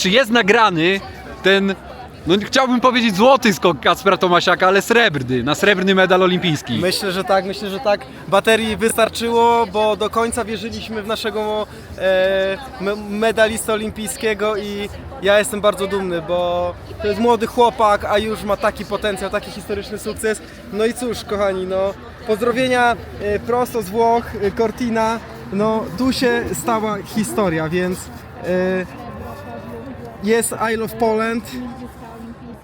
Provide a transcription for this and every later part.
Czy jest nagrany ten, no chciałbym powiedzieć złoty skok Kacpra Tomasiaka, ale srebrny, na srebrny medal olimpijski. Myślę, że tak, myślę, że tak. Baterii wystarczyło, bo do końca wierzyliśmy w naszego e, me- medalistę olimpijskiego i ja jestem bardzo dumny, bo to jest młody chłopak, a już ma taki potencjał, taki historyczny sukces. No i cóż, kochani, no pozdrowienia e, prosto z Włoch, e, Cortina. No tu się stała historia, więc e, jest I Love Poland.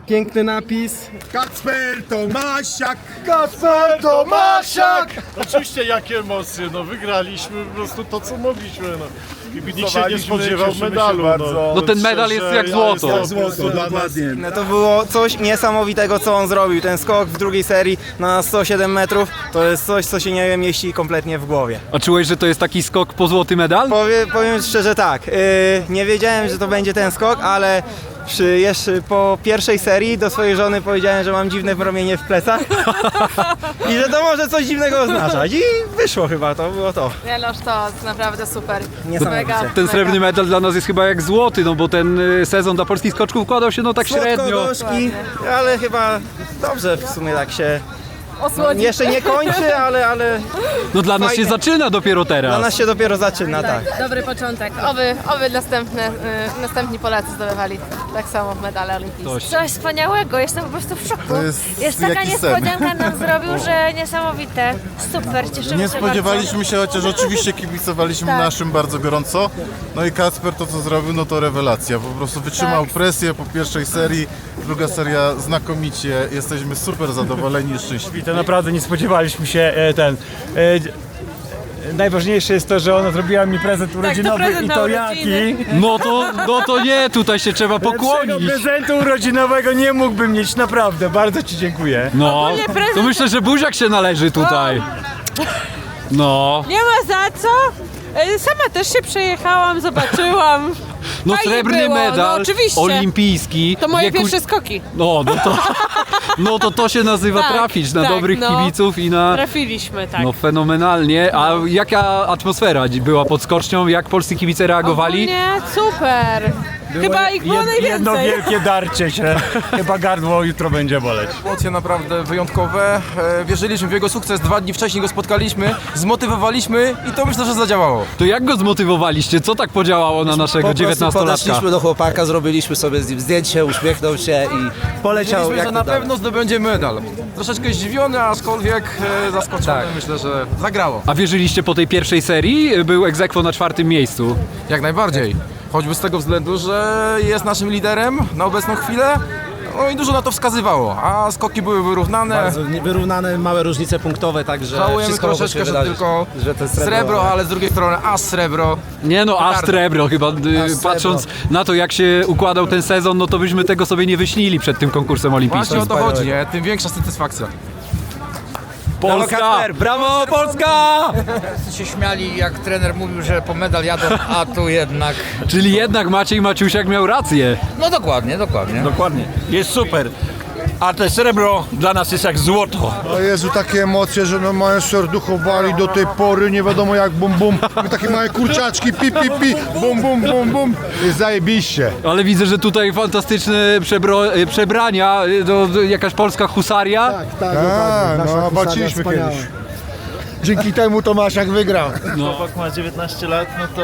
Piękny napis. Kacper Tomasiak! Kacper Tomasiak! Oczywiście jakie emocje, no wygraliśmy po prostu to co mogliśmy, no. Nikt się nie spodziewał medalu, bardzo. no. No ten medal jest jak złoto. Ja Jak złoto, dokładnie. No to było coś niesamowitego, co on zrobił. Ten skok w drugiej serii na 107 metrów to jest coś, co się nie mieści kompletnie w głowie. A czułeś, że to jest taki skok po złoty medal? Powie, powiem szczerze tak, yy, nie wiedziałem, że to będzie ten skok, ale przy, jeszcze po pierwszej serii do swojej żony powiedziałem, że mam dziwne promienie w plecach i że to może coś dziwnego oznaczać. I wyszło chyba, to było to. Jeloż to naprawdę super. Niesamowicie. Mega, Ten srebrny medal dla nas jest chyba jak złoty, no bo ten y, sezon dla polskich skoczków układał się no tak średnio. Słodko-gorzki, ale chyba dobrze w sumie tak się... Osłodzi. Jeszcze nie kończy, ale, ale No dla nas się zaczyna dopiero dla teraz. nas się dopiero zaczyna, tak. Dobry początek. Oby, oby następne, y, następni Polacy zdobywali tak samo medale olimpijskie. Coś. Coś wspaniałego, jestem po prostu w szoku. To jest jest taka jakiś sen. niespodzianka nam zrobił, że niesamowite. Super, cieszymy Nie się spodziewaliśmy się, chociaż oczywiście kibicowaliśmy Tak. naszym bardzo gorąco. No i Kacper to co zrobił, no to rewelacja. Po prostu wytrzymał Tak. presję po pierwszej serii, druga seria znakomicie. Jesteśmy super zadowoleni i szczęśliwi. To naprawdę nie spodziewaliśmy się e, ten. E, najważniejsze jest to, że ona zrobiła mi prezent urodzinowy prezent i na to urodziny. jaki. No to, no to nie, tutaj się trzeba Lepszego pokłonić. prezentu urodzinowego nie mógłbym mieć, naprawdę. Bardzo Ci dziękuję. No, to myślę, że buziak się należy tutaj. No, Nie ma za co. E, Sama też się przejechałam, zobaczyłam. no Fajnie srebrny było, no medal oczywiście. olimpijski. To moje wieku- pierwsze skoki. No, no to, no to to się nazywa Tak, trafić na tak, dobrych no. kibiców i na... Trafiliśmy, tak. No fenomenalnie. A jaka atmosfera była pod skocznią? Jak polscy kibice reagowali? Nie, super. Chyba ich było Jed- Jedno najwięcej. wielkie darcie się. Chyba gardło jutro będzie boleć. Emocje naprawdę wyjątkowe. E, Wierzyliśmy w jego sukces, dwa dni wcześniej go spotkaliśmy, zmotywowaliśmy i to myślę, że zadziałało. To jak go zmotywowaliście? Co tak podziałało na naszego Po prostu 19-latka? podeszliśmy do chłopaka, zrobiliśmy sobie z nim zdjęcie, uśmiechnął się i poleciał jak że na dalej. pewno zdobędzie medal. Troszeczkę zdziwiony, aczkolwiek e, zaskoczony. Tak. Myślę, że zagrało. A wierzyliście po tej pierwszej serii? Był egzekwo na czwartym miejscu. Jak najbardziej. Choćby z tego względu, że jest naszym liderem na obecną chwilę. No i dużo na to wskazywało, a skoki były wyrównane. Bardzo wyrównane małe różnice punktowe, także Żałujemy wszystko mogło się troszeczkę, że wydarzyć. tylko że to srebro, ale z drugiej strony aż srebro. Nie no, aż Petarda. srebro chyba. y, srebro. Patrząc na to, jak się układał ten sezon, no to byśmy tego sobie nie wyśnili przed tym konkursem Właśnie olimpijskim. o to chodzi, nie? Tym większa satysfakcja. Polska! Brawo, Polska! się śmiali, jak trener mówił, że po medal jadą, a tu jednak. Czyli jednak Maciej Maciusiak miał rację. No dokładnie, dokładnie. Dokładnie. Jest super. A te srebro dla nas jest jak złoto. O Jezu, takie emocje, że normalnie serduchowali do tej pory, nie wiadomo jak bum bum. Takie małe kurczaczki, pi pi pi, bum bum bum bum. Jest zajebiście. Ale widzę, że tutaj fantastyczne przebro, y, przebrania, y, to, to jakaś polska husaria. Tak, no walczyliśmy kiedyś. Dzięki temu Tomasiak wygrał. Chłopak ma 19 lat, no to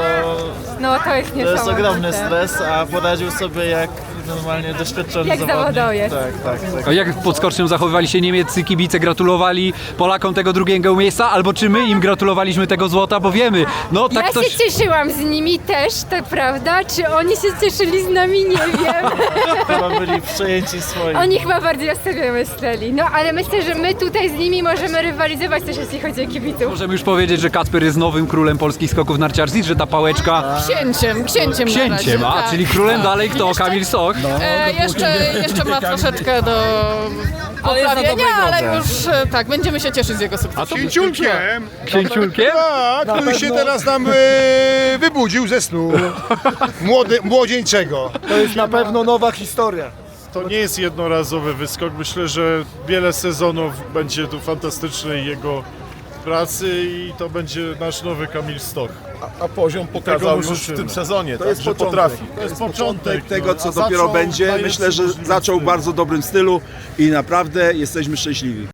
No to jest to niesamowite. jest ogromny stres, a poradził sobie jak normalnie doświadczony Jak zawodnik. zawodowiec. Tak, tak, tak. A jak pod skocznią zachowywali się niemieccy kibice? Gratulowali Polakom tego drugiego miejsca? Albo czy my im gratulowaliśmy tego złota? Bo wiemy, no tak Ja ktoś... się cieszyłam z nimi też, to prawda? Czy oni się cieszyli z nami? Nie wiem. Chyba byli przejęci swoim. Oni chyba bardziej o sobie myśleli. No ale myślę, że my tutaj z nimi możemy rywalizować też jeśli chodzi o kibiców. Możemy już powiedzieć, że Kacper jest nowym królem polskich skoków narciarskich, że ta pałeczka Księciem, księciem na razie, księciem, a tak. czyli królem dalej kto? Kamil Soch? E, jeszcze, jeszcze ma troszeczkę do poprawienia, ale już e, tak, będziemy się cieszyć z jego sukcesu. Księciulkiem. Księciulkiem? Tak, który się teraz nam e, wybudził ze snu. Młody, młodzieńczego. To jest na pewno nowa historia. To nie jest jednorazowy wyskok. Myślę, że wiele sezonów będzie tu fantastyczny i jego pracy i to będzie nasz nowy Kamil Stoch. A poziom Tego pokazał już w życzymy. tym sezonie, To tak, jest że początek. potrafi. To jest początek tego, no, co a dopiero będzie. Myślę, że zaczął w bardzo dobrym stylu i naprawdę jesteśmy szczęśliwi.